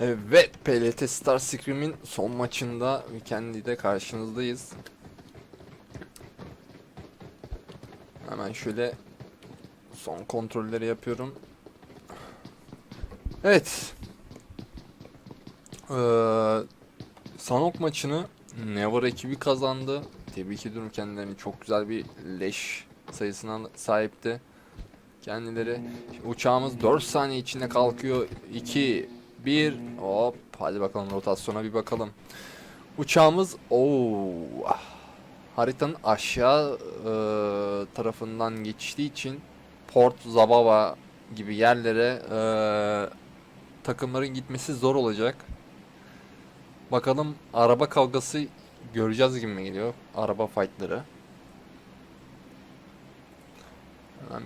Evet, PLT Star Scream'in son maçında Weekend'de karşınızdayız. Hemen şöyle son kontrolleri yapıyorum. Evet. Ee, Sanok maçını Never ekibi kazandı. Tebrik ediyorum kendilerini. Çok güzel bir leş sayısına sahipti. Kendileri. Şimdi uçağımız 4 saniye içinde kalkıyor. 2 1 hop hadi bakalım rotasyona bir bakalım. Uçağımız o haritanın aşağı e, tarafından geçtiği için Port Zabava gibi yerlere e, takımların gitmesi zor olacak. Bakalım araba kavgası göreceğiz gibi mi geliyor? Araba fightları.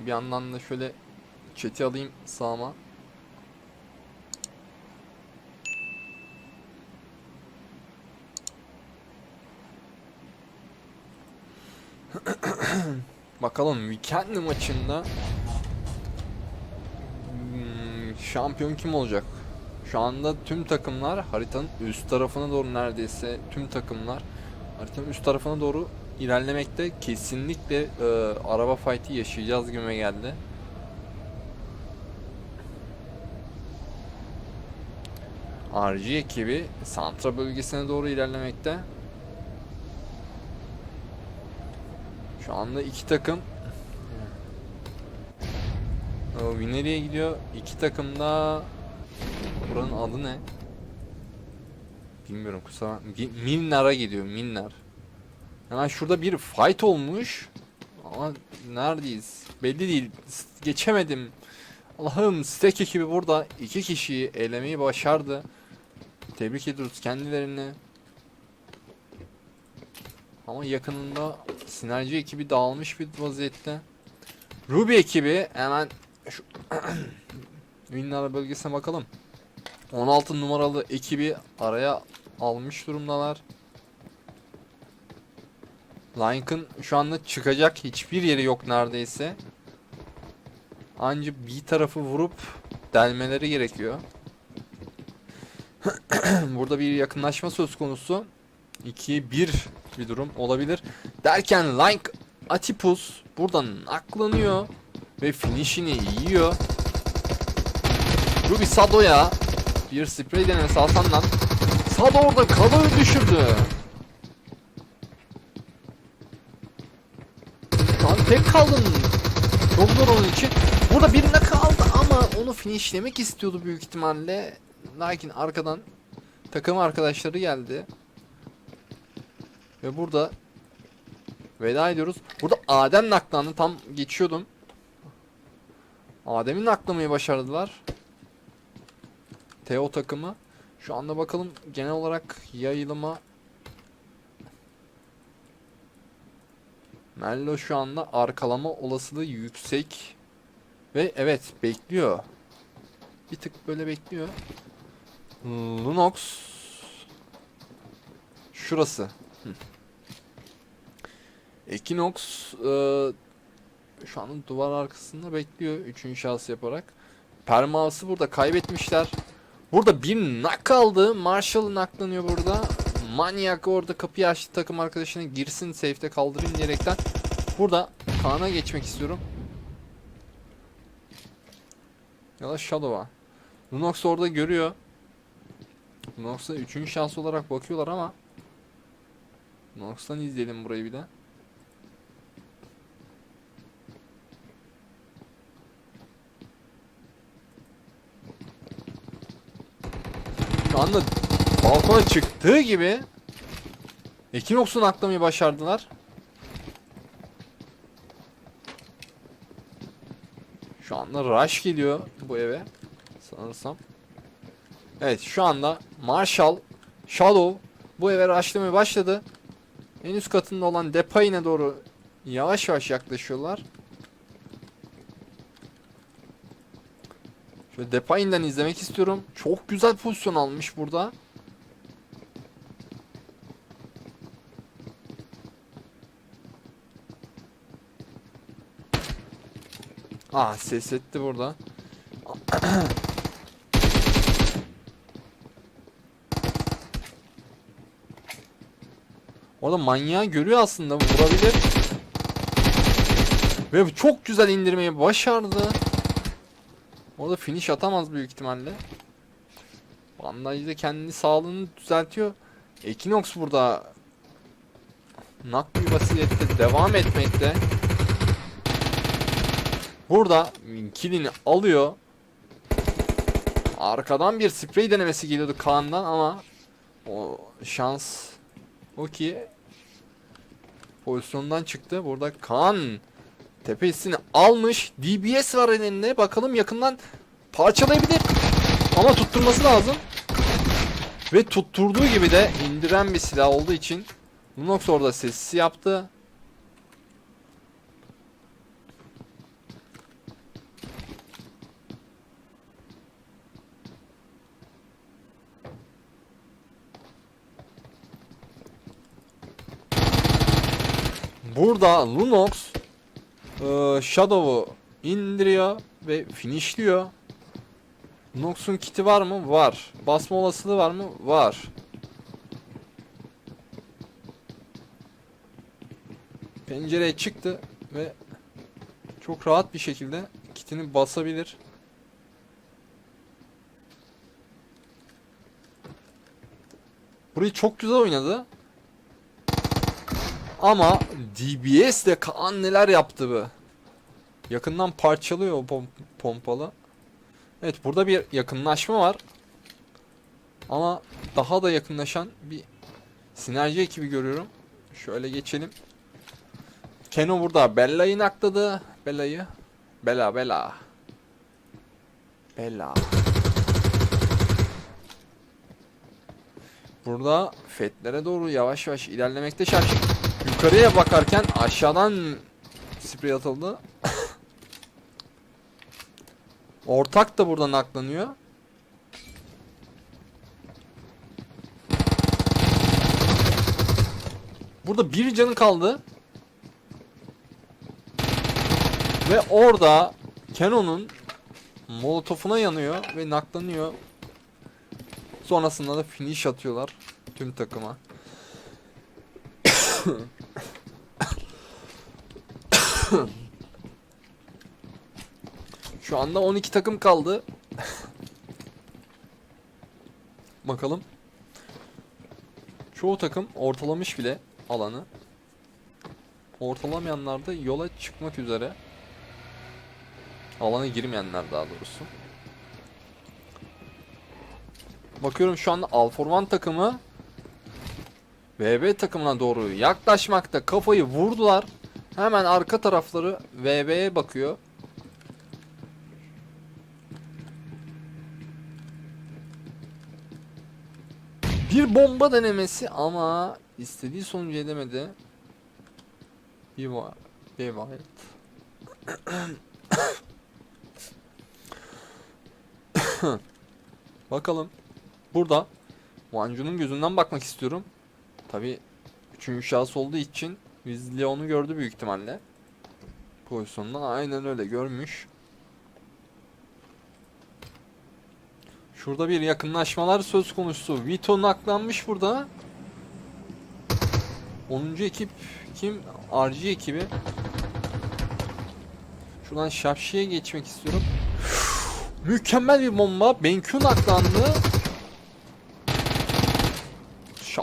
Bir yandan da şöyle chat'i alayım sağıma. Bakalım weekend maçında hmm, şampiyon kim olacak? Şu anda tüm takımlar haritanın üst tarafına doğru neredeyse tüm takımlar haritanın üst tarafına doğru ilerlemekte. Kesinlikle e, araba fight'i yaşayacağız gibi geldi. RG ekibi Santra bölgesine doğru ilerlemekte. Şu anda iki takım o Wineri'ye gidiyor. İki takım da buranın adı ne? Bilmiyorum kusura Milnar'a gidiyor Milnar. Hemen şurada bir fight olmuş. Ama neredeyiz? Belli değil. Geçemedim. Allah'ım Stek ekibi burada iki kişiyi elemeyi başardı. Tebrik ediyoruz kendilerini. Ama yakınında sinerji ekibi dağılmış bir vaziyette. Ruby ekibi hemen şu Winnar bölgesine bakalım. 16 numaralı ekibi araya almış durumdalar. Lincoln şu anda çıkacak hiçbir yeri yok neredeyse. Ancak bir tarafı vurup delmeleri gerekiyor. Burada bir yakınlaşma söz konusu. 2 1 bir durum olabilir. Derken Link Atipus buradan aklanıyor ve finishini yiyor. Ruby Sado'ya bir sprey denemesi Hasan'dan. Sado orada kalığı düşürdü. Şu an tek kaldın. Çok zor onun için. Burada birine kaldı ama onu finishlemek istiyordu büyük ihtimalle. Lakin arkadan takım arkadaşları geldi. Ve burada veda ediyoruz. Burada Adem naklandı. Tam geçiyordum. Adem'in naklamayı başardılar. Teo takımı. Şu anda bakalım genel olarak yayılıma Mello şu anda arkalama olasılığı yüksek. Ve evet bekliyor. Bir tık böyle bekliyor. Lunox Şurası. Equinox eee, şu an duvar arkasında bekliyor. Üçüncü şahıs yaparak. Permavs'ı burada kaybetmişler. Burada bir nak kaldı. Marshall naklanıyor burada. Manyak orada kapıyı açtı takım arkadaşına girsin safe'te kaldırayım diyerekten. Burada Kaan'a geçmek istiyorum. Ya da Shadow'a. Lunox orada görüyor. Lunox'a üçüncü şans olarak bakıyorlar ama Lunox'tan izleyelim burayı bir de. Şu anda balkona çıktığı gibi Ekinox'un aklamayı başardılar. Şu anda Rush geliyor bu eve. Sanırsam. Evet şu anda Marshall, Shadow bu eve rushlamaya başladı. En üst katında olan Depay'ine doğru yavaş yavaş yaklaşıyorlar. Şöyle Depay'inden izlemek istiyorum. Çok güzel pozisyon almış burada. Ah ses etti burada. Orada manyağı görüyor aslında vurabilir. Ve çok güzel indirmeyi başardı. Orada finish atamaz büyük ihtimalle. Bandaj da kendi sağlığını düzeltiyor. Equinox burada nakli vasiyette devam etmekte. Burada kilini alıyor. Arkadan bir sprey denemesi geliyordu Kaan'dan ama o şans o ki pozisyondan çıktı. Burada Kaan tepe hissini almış. DBS var elinde. Bakalım yakından parçalayabilir. Ama tutturması lazım. Ve tutturduğu gibi de indiren bir silah olduğu için Lunox orada sessiz yaptı. Burada Lunox eee, Shadow'u indiriyor ve finishliyor. Lunox'un kiti var mı? Var. Basma olasılığı var mı? Var. Pencereye çıktı ve çok rahat bir şekilde kitini basabilir. Burayı çok güzel oynadı. Ama DBS de Kaan neler yaptı be. Yakından parçalıyor o pom- pompalı. Evet burada bir yakınlaşma var. Ama daha da yakınlaşan bir sinerji ekibi görüyorum. Şöyle geçelim. Keno burada Bella'yı nakladı. Bella'yı. Bella Bella. Bella. Burada fetlere doğru yavaş yavaş ilerlemekte şaşkın. Yukarıya bakarken aşağıdan sprey atıldı. Ortak da buradan aklanıyor. Burada bir canı kaldı. Ve orada Canon'un molotofuna yanıyor ve naklanıyor. Sonrasında da finish atıyorlar tüm takıma. Şu anda 12 takım kaldı. Bakalım. Çoğu takım ortalamış bile alanı. Ortalamayanlar da yola çıkmak üzere. Alana girmeyenler daha doğrusu. Bakıyorum şu anda Alforman takımı VB takımına doğru yaklaşmakta. Kafayı vurdular. Hemen arka tarafları VB'ye bakıyor. Bir bomba denemesi ama istediği sonucu edemedi. Bir var. Bir var. Bakalım. Burada Vancu'nun gözünden bakmak istiyorum. Tabi üçüncü şahıs olduğu için biz Leon'u gördü büyük ihtimalle. Pozisyondan aynen öyle görmüş. Şurada bir yakınlaşmalar söz konusu. Vito naklanmış burada. 10. ekip kim? RG ekibi. Şuradan Şapşi'ye geçmek istiyorum. Mükemmel bir bomba. Benkü naklandı.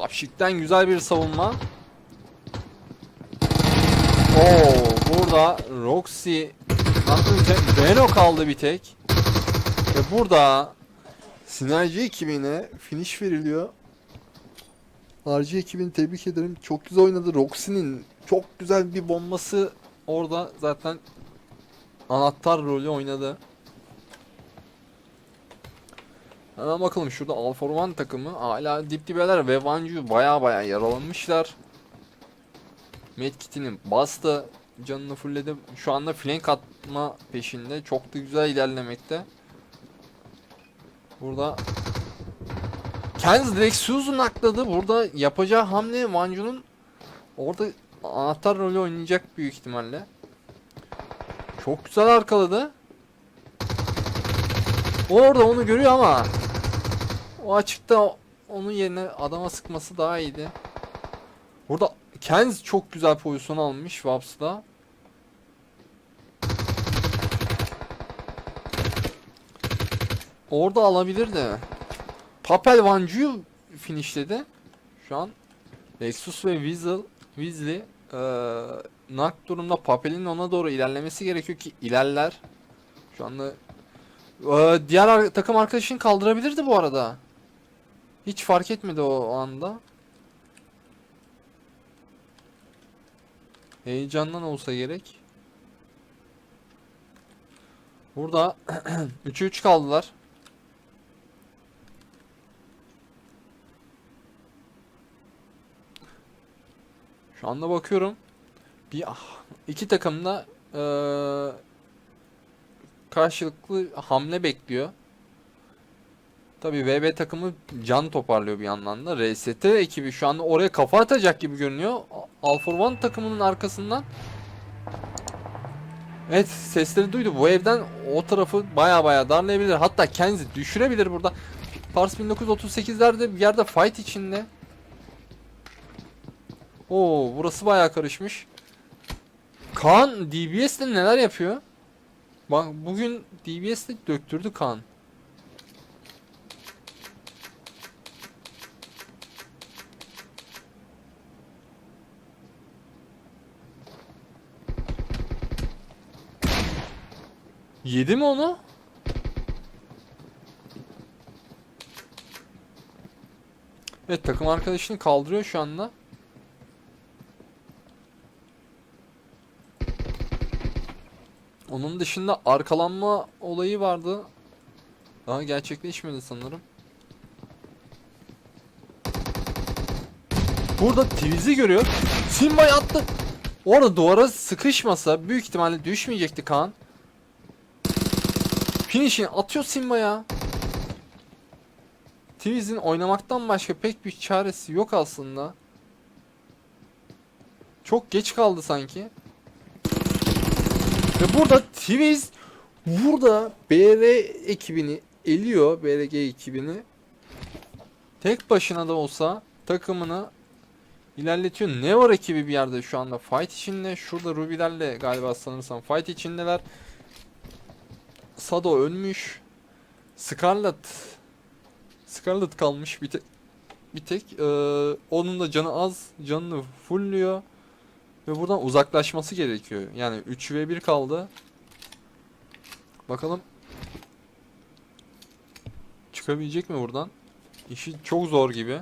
Şapşik'ten güzel bir savunma. Oo, burada Roxy Beno kaldı bir tek. Ve burada Sinerji ekibine finish veriliyor. RG ekibini tebrik ederim. Çok güzel oynadı. Roxy'nin çok güzel bir bombası orada zaten anahtar rolü oynadı. Hemen bakalım şurada Alfa Romeo takımı hala dip dibeler ve Vanju baya baya yaralanmışlar. Medkit'ini bastı. Canını fullledi. Şu anda flank atma peşinde. Çok da güzel ilerlemekte. Burada Kenz direkt Susan akladı. Burada yapacağı hamle Vanju'nun orada anahtar rolü oynayacak büyük ihtimalle. Çok güzel arkaladı. Orada onu görüyor ama o açıkta onun yerine adama sıkması daha iyiydi. Burada Kenz çok güzel pozisyon almış Waps'da. Orada alabilirdi. Papel Vancu'yu finishledi. Şu an Lexus ve Weasel, Weasley eee nak durumda Papel'in ona doğru ilerlemesi gerekiyor ki ilerler. Şu anda eee, diğer takım arkadaşını kaldırabilirdi bu arada. Hiç fark etmedi o, anda. Heyecandan olsa gerek. Burada 3'e 3 kaldılar. Şu anda bakıyorum. Bir ah, iki takım da eee, karşılıklı hamle bekliyor. Tabii VB takımı can toparlıyor bir yandan da. RST ekibi şu anda oraya kafa atacak gibi görünüyor. All for One takımının arkasından. Evet sesleri duydu. Bu evden o tarafı baya baya darlayabilir. Hatta kendisi düşürebilir burada. Pars 1938'lerde bir yerde fight içinde. Oo burası baya karışmış. Kaan DBS'de neler yapıyor? Bak bugün DBS'de döktürdü Kaan. Yedi mi onu? Evet takım arkadaşını kaldırıyor şu anda. Onun dışında arkalanma olayı vardı. Daha gerçekleşmedi sanırım. Burada Twiz'i görüyor. Simba'yı attı. Orada duvara sıkışmasa büyük ihtimalle düşmeyecekti Kaan. Finish'ini atıyor Simba ya. Twiz'in oynamaktan başka pek bir çaresi yok aslında. Çok geç kaldı sanki. Ve burada Twiz burada BR ekibini eliyor. BRG ekibini. Tek başına da olsa takımını ilerletiyor. Ne var ekibi bir yerde şu anda fight içinde. Şurada Ruby'lerle galiba sanırsam fight içindeler. Sado ölmüş. Scarlet Scarlet kalmış bir tek bir tek. Ee, onun da canı az canını fullüyor. Ve buradan uzaklaşması gerekiyor. Yani 3 ve 1 kaldı. Bakalım. Çıkabilecek mi buradan? İşi çok zor gibi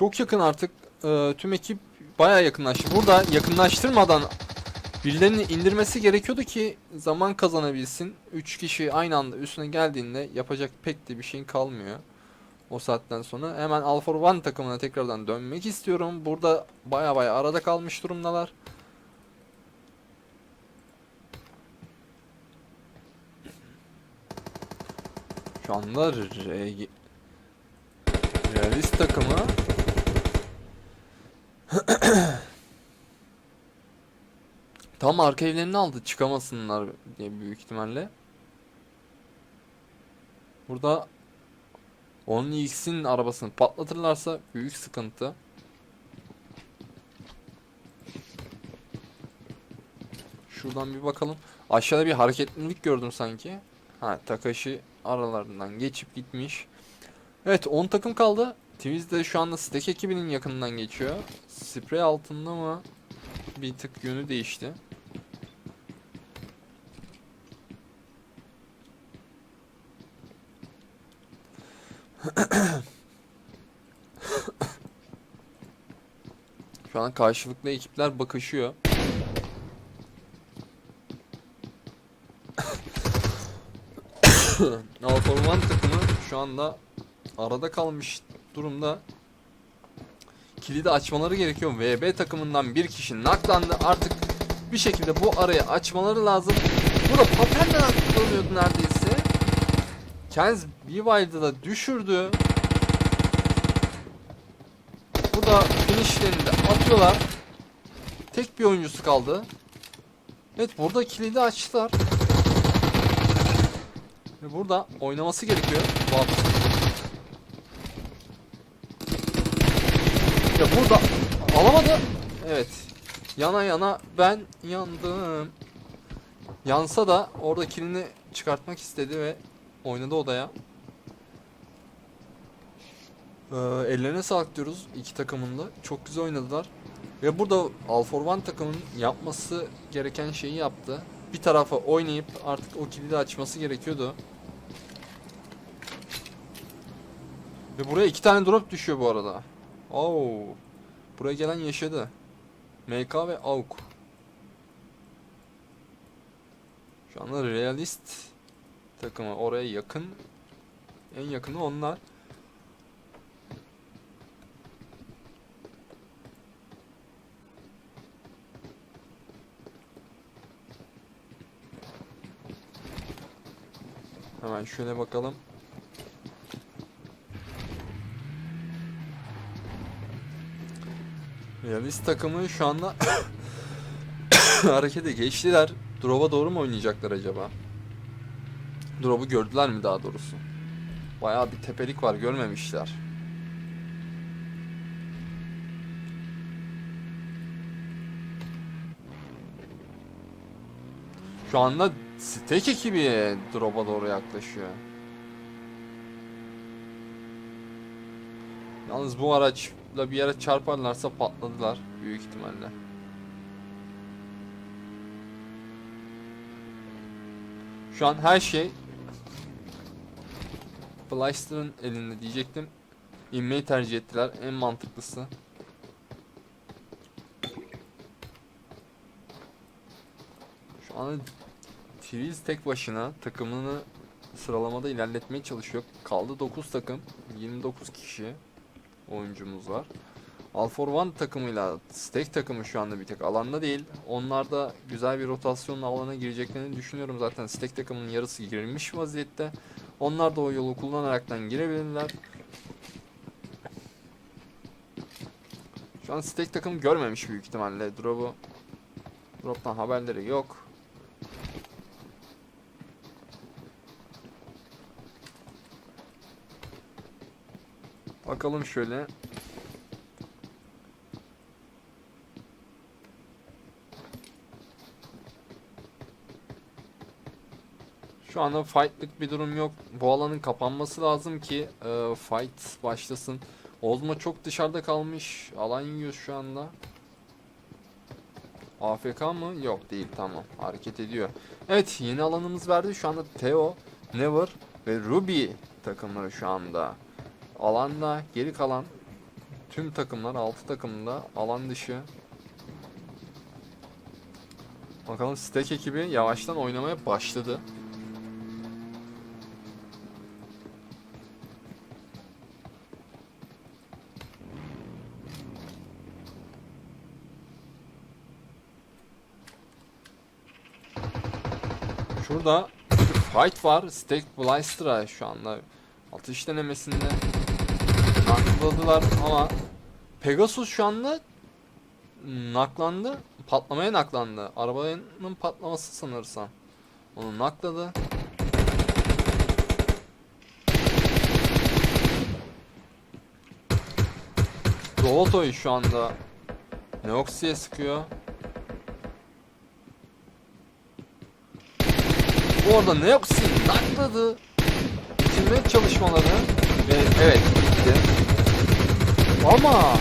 Çok yakın artık. Ee, tüm ekip baya yakınlaştı. Burada yakınlaştırmadan birilerini indirmesi gerekiyordu ki zaman kazanabilsin. 3 kişi aynı anda üstüne geldiğinde yapacak pek de bir şeyin kalmıyor. O saatten sonra hemen All for One takımına tekrardan dönmek istiyorum. Burada baya baya arada kalmış durumdalar. Şu anda Re- Realist takımı Tam arka evlerini aldı çıkamasınlar diye büyük ihtimalle. Burada onun X'in arabasını patlatırlarsa büyük sıkıntı. Şuradan bir bakalım. Aşağıda bir hareketlilik gördüm sanki. Ha Takashi aralarından geçip gitmiş. Evet 10 takım kaldı. Twiz de şu anda Stack ekibinin yakınından geçiyor. Sprey altında mı? Bir tık yönü değişti. Şu an karşılıklı ekipler bakışıyor. One takımı şu anda arada kalmış durumda. Kilidi açmaları gerekiyor. VB takımından bir kişi naklandı. Artık bir şekilde bu arayı açmaları lazım. Burada Papel'den aklanıyordu neredeyse. Kenz Bewild'ı da düşürdü. Burada finishlerini de atıyorlar. Tek bir oyuncusu kaldı. Evet burada kilidi açtılar. Ve burada oynaması gerekiyor. Ya burada alamadı. Evet. Yana yana ben yandım. Yansa da orada kilini çıkartmak istedi ve oynadı odaya. Ee, ellerine sağlık diyoruz iki takımın da. Çok güzel oynadılar. Ve burada All for One takımın yapması gereken şeyi yaptı. Bir tarafa oynayıp artık o kilidi açması gerekiyordu. Ve buraya iki tane drop düşüyor bu arada. Oo. Buraya gelen yaşadı. MK ve AUK. Şu anda realist takımı oraya yakın. En yakını onlar. Hemen şöyle bakalım. Realist takımı şu anda harekete geçtiler. Drop'a doğru mu oynayacaklar acaba? Drop'u gördüler mi daha doğrusu? Bayağı bir tepelik var görmemişler. Şu anda Stek ekibi drop'a doğru yaklaşıyor. Yalnız bu araçla bir yere çarparlarsa patladılar büyük ihtimalle. Şu an her şey Blaster'ın elinde diyecektim. İnmeyi tercih ettiler. En mantıklısı. Şu an Tiriz tek başına takımını sıralamada ilerletmeye çalışıyor. Kaldı 9 takım. 29 kişi oyuncumuz var. All for One takımıyla Stek takımı şu anda bir tek alanda değil. Onlar da güzel bir rotasyonla alana gireceklerini düşünüyorum. Zaten Stek takımının yarısı girilmiş vaziyette. Onlar da o yolu kullanaraktan girebilirler. Şu an Stek takımı görmemiş büyük ihtimalle. Drop'u Drop'tan haberleri yok. Bakalım şöyle. Şu anda fight'lık bir durum yok. Bu alanın kapanması lazım ki e, fight başlasın. Ozma çok dışarıda kalmış. Alan yiyor şu anda. AFK mı? Yok değil tamam. Hareket ediyor. Evet yeni alanımız verdi. Şu anda Theo, Never ve Ruby takımları şu anda. Alanda geri kalan tüm takımlar 6 takımda alan dışı. Bakalım Stack ekibi yavaştan oynamaya başladı. Şurada fight var. Stack Blaster'a şu anda atış denemesinde nakladılar ama Pegasus şu anda naklandı. Patlamaya naklandı. Arabanın patlaması sanırsam. Onu nakladı. Robotoy şu anda Neoxy'ye sıkıyor. Bu arada Neoxy nakladı. Bitirme çalışmaları ve evet bitti. Ama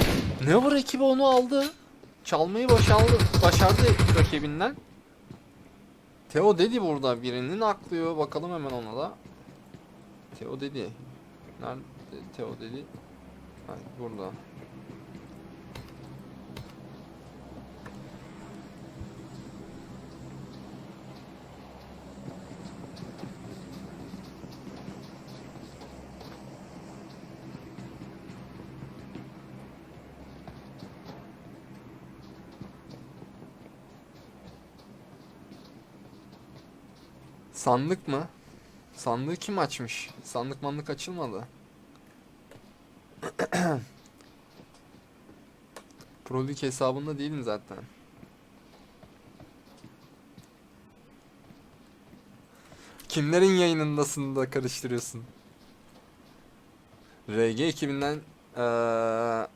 Never ekibi onu aldı. Çalmayı başardı, başardı rakibinden. Teo dedi burada birinin aklıyor. Bakalım hemen ona da. Teo dedi. Nerede Teo dedi? Ha, burada. Sandık mı? Sandığı kim açmış? Sandık mandık açılmadı. Prolik hesabında değilim zaten. Kimlerin yayınındasın da karıştırıyorsun? RG ekibinden eee,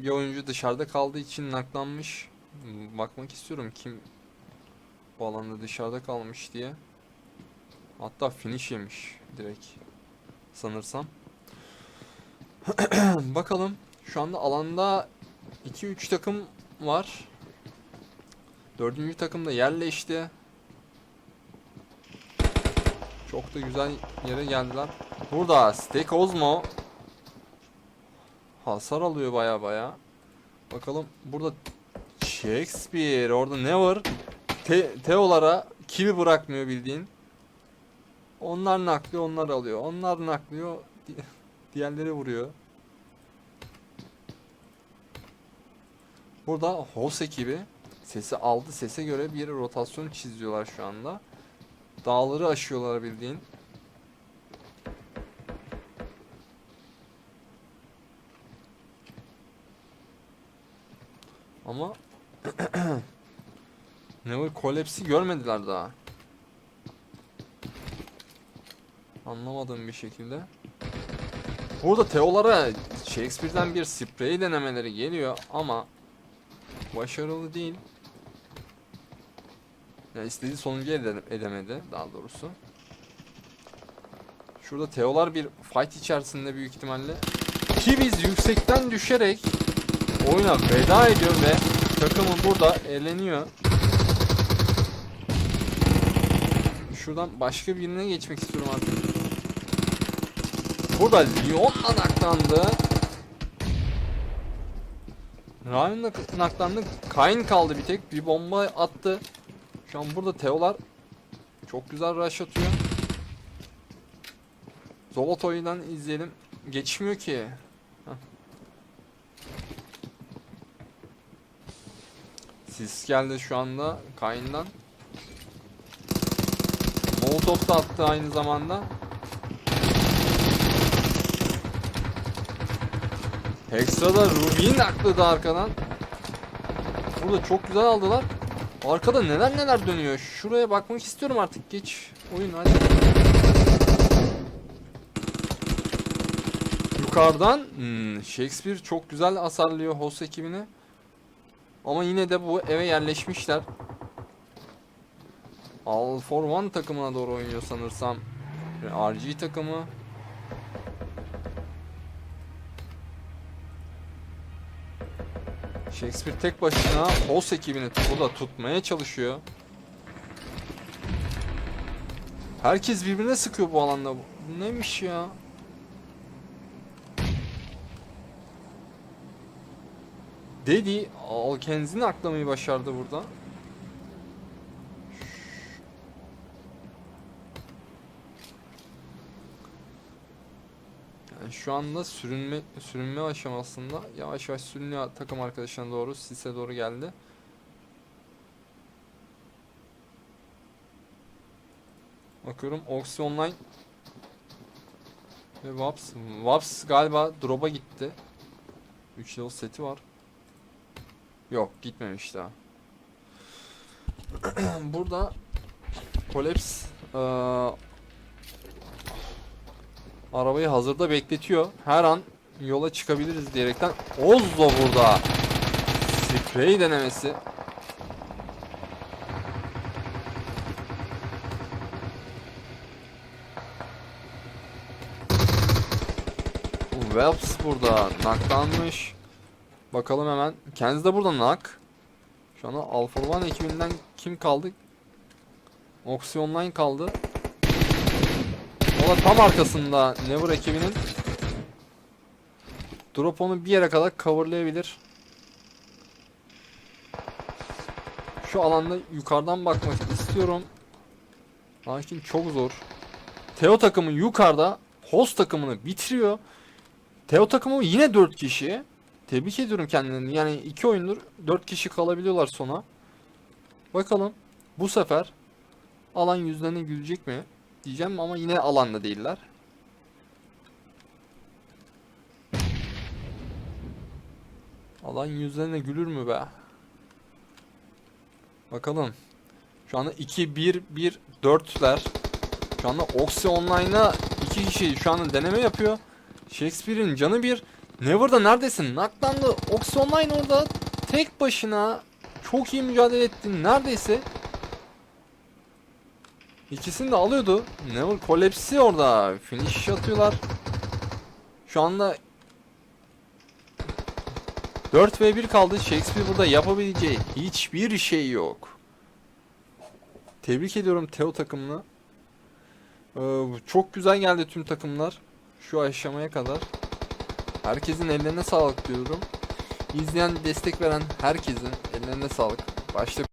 bir oyuncu dışarıda kaldığı için naklanmış. Bakmak istiyorum kim bu alanda dışarıda kalmış diye. Hatta finish yemiş direkt sanırsam. Bakalım. Şu anda alanda 2-3 takım var. Dördüncü takım da yerleşti. Çok da güzel yere geldiler. Burada Stek Ozmo hasar alıyor baya baya. Bakalım burada Shakespeare orada ne var? Te Teolara kill bırakmıyor bildiğin. Onlar naklıyor, onlar alıyor. Onlar naklıyor, di- diğerleri vuruyor. Burada Hos ekibi sesi aldı. Sese göre bir rotasyon çiziyorlar şu anda. Dağları aşıyorlar bildiğin. Ama Never Collapse'i görmediler daha. Anlamadığım bir şekilde. Burada Teolara Shakespeare'den bir sprey denemeleri geliyor ama başarılı değil. Yani istediği sonucu ede- edemedi daha doğrusu. Şurada Teolar bir fight içerisinde büyük ihtimalle. Ki biz yüksekten düşerek oyuna veda ediyor ve takımı burada eleniyor. Şuradan başka birine geçmek istiyorum artık. Burada Lyon naklandı. Ryan nak- naklandı. Kain kaldı bir tek. Bir bomba attı. Şu an burada Teolar çok güzel rush atıyor. Zolotoy'dan izleyelim. Geçmiyor ki. Sis geldi şu anda Kain'den. Molotov da attı aynı zamanda. Hexa'da Ruby'nin akladı arkadan. Burada çok güzel aldılar. Arkada neler neler dönüyor. Şuraya bakmak istiyorum artık. Geç oyun hadi. Yukarıdan hmm, Shakespeare çok güzel hasarlıyor host ekibini. Ama yine de bu eve yerleşmişler. All for One takımına doğru oynuyor sanırsam. RG takımı. Shakespeare tek başına Hoss ekibini burada tutmaya çalışıyor. Herkes birbirine sıkıyor bu alanda. Neymiş ya? Dedi Alkenz'ini aklamayı başardı burada. Şu anda sürünme sürünme aşamasında yavaş yavaş sürünüyor takım arkadaşına doğru sise doğru geldi. Bakıyorum Oxy Online ve Waps. Waps galiba drop'a gitti. 3 level seti var. Yok gitmemiş daha. Burada Collapse eee, arabayı hazırda bekletiyor. Her an yola çıkabiliriz diyerekten Ozzo burada. Sprey denemesi. Welps burada naklanmış. Bakalım hemen. Kendisi de burada nak. Şu anda Alpha One ekibinden kim kaldı? Oxy Online kaldı. Da tam arkasında Never ekibinin. Drop onu bir yere kadar coverlayabilir. Şu alanda yukarıdan bakmak istiyorum. Lakin çok zor. Teo takımı yukarıda host takımını bitiriyor. Teo takımı yine 4 kişi. Tebrik ediyorum kendilerini. Yani iki oyundur 4 kişi kalabiliyorlar sona. Bakalım bu sefer alan yüzlerine gülecek mi? Diyeceğim ama yine alanda değiller. Alan yüzlerine gülür mü be? Bakalım. Şu anda 2 1 1 4'ler. Şu anda Oxy Online'a iki kişi şu anda deneme yapıyor. Shakespeare'in canı bir. Never'da neredesin? Naklandı. Oxy Online orada tek başına çok iyi mücadele etti. Neredeyse İkisini de alıyordu. Never Collapse'i orada. Finish atıyorlar. Şu anda 4 ve 1 kaldı. Shakespeare burada yapabileceği hiçbir şey yok. Tebrik ediyorum Teo takımını. Ee, çok güzel geldi tüm takımlar. Şu aşamaya kadar. Herkesin ellerine sağlık diyorum. İzleyen, destek veren herkesin ellerine sağlık. Başta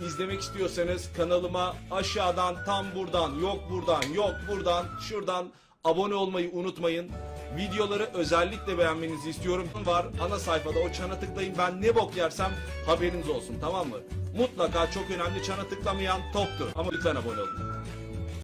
İzlemek istiyorsanız kanalıma aşağıdan tam buradan yok buradan yok buradan şuradan abone olmayı unutmayın. Videoları özellikle beğenmenizi istiyorum. Var ana sayfada o çana tıklayın ben ne bok yersem haberiniz olsun tamam mı? Mutlaka çok önemli çana tıklamayan toptur ama lütfen abone olun.